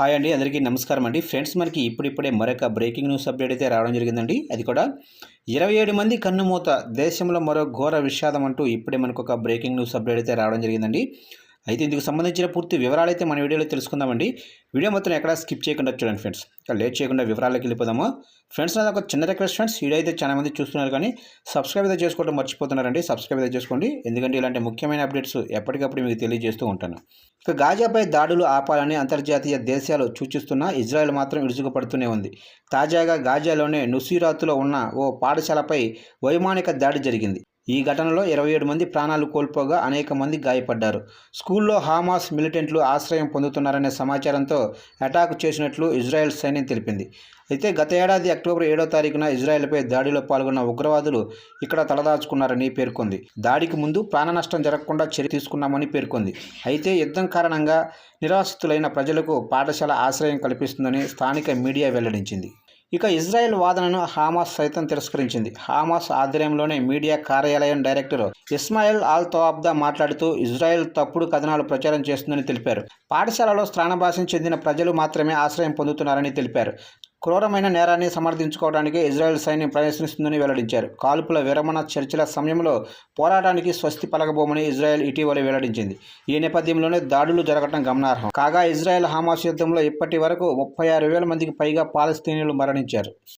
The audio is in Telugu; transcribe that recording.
హాయ్ అండి అందరికీ నమస్కారం అండి. ఫ్రెండ్స్ మనకి ఇప్పుడిప్పుడే మరొక బ్రేకింగ్ న్యూస్ అప్డేట్ అయితే రావడం జరిగిందండి. అది కూడా ఇరవై ఏడు మంది కన్నుమూత దేశంలో మరో ఘోర విషాదం అంటూ ఇప్పుడే మనకు ఒక బ్రేకింగ్ న్యూస్ అప్డేట్ అయితే రావడం జరిగిందండి. అయితే ఇందుకు సంబంధించిన పూర్తి వివరాలు అయితే మన వీడియోలో తెలుసుకుందామండి. వీడియో మొత్తం ఎక్కడ స్కిప్ చేయకుండా చూడండి ఫ్రెండ్స్. ఇక లేట్ చేయకుండా వివరాలకు వెళ్ళిపోదాము. ఫ్రెండ్స్ నాది ఒక చిన్న రిక్వెస్ట్ ఫ్రెండ్స్. వీడియో అయితే చాలా మంది చూస్తున్నారు కానీ సబ్స్క్రైబ్ అయితే చేసుకోవడం మర్చిపోతున్నారండి. సబ్స్క్రైబ్ అయితే చేసుకోండి. ఎందుకంటే ఇలాంటి ముఖ్యమైన అప్డేట్స్ ఎప్పటికప్పుడు మీకు తెలియజేస్తూ ఉంటాను. ఇక గాజాపై దాడులు ఆపాలని అంతర్జాతీయ దేశాలు సూచిస్తున్నా ఇజ్రాయెల్ మాత్రం ఇరుచుకుపడుతూనే ఉంది. తాజాగా గాజాలోనే నుసీరాత్లో ఉన్న ఓ పాఠశాలపై వైమానిక దాడి జరిగింది. ఈ ఘటనలో ఇరవై ఏడు మంది ప్రాణాలు కోల్పోగా అనేక మంది గాయపడ్డారు. స్కూల్లో హామాస్ మిలిటెంట్లు ఆశ్రయం పొందుతున్నారనే సమాచారంతో అటాక్ చేసినట్లు ఇజ్రాయెల్ సైన్యం తెలిపింది. అయితే గత ఏడాది అక్టోబర్ ఏడో తారీఖున ఇజ్రాయెల్పై దాడిలో పాల్గొన్న ఉగ్రవాదులు ఇక్కడ తలదాచుకున్నారని పేర్కొంది. దాడికి ముందు ప్రాణ నష్టం జరగకుండా చర్య తీసుకున్నామని పేర్కొంది. అయితే యుద్ధం కారణంగా నిరాశ్రితులైన ప్రజలకు పాఠశాల ఆశ్రయం కల్పిస్తుందని స్థానిక మీడియా వెల్లడించింది. ఇక ఇజ్రాయెల్ వాదనను హామాస్ సైతం తిరస్కరించింది. హామాస్ ఆధ్వర్యంలోనే మీడియా కార్యాలయం డైరెక్టర్ ఇస్మాయిల్ ఆల్ తవాబ్దా మాట్లాడుతూ ఇజ్రాయెల్ తప్పుడు కథనాలు ప్రచారం చేస్తుందని తెలిపారు. పాఠశాలలో స్థానభాషం చెందిన ప్రజలు మాత్రమే ఆశ్రయం పొందుతున్నారని తెలిపారు. క్రూరమైన నేరాన్ని సమర్థించుకోవడానికి ఇజ్రాయెల్ సైన్యం ప్రయత్నిస్తుందని వెల్లడించారు. కాల్పుల విరమణ చర్చల సమయంలో పోరాటానికి స్వస్తి పలకబోమని ఇజ్రాయెల్ ఇటీవల వెల్లడించింది. ఈ నేపథ్యంలోనే దాడులు జరగడం గమనార్హం. కాగా ఇజ్రాయెల్ హమాస్ యుద్ధంలో ఇప్పటి వరకు ముప్పై ఆరు వేల మందికి పైగా పాలస్తీనీలు మరణించారు.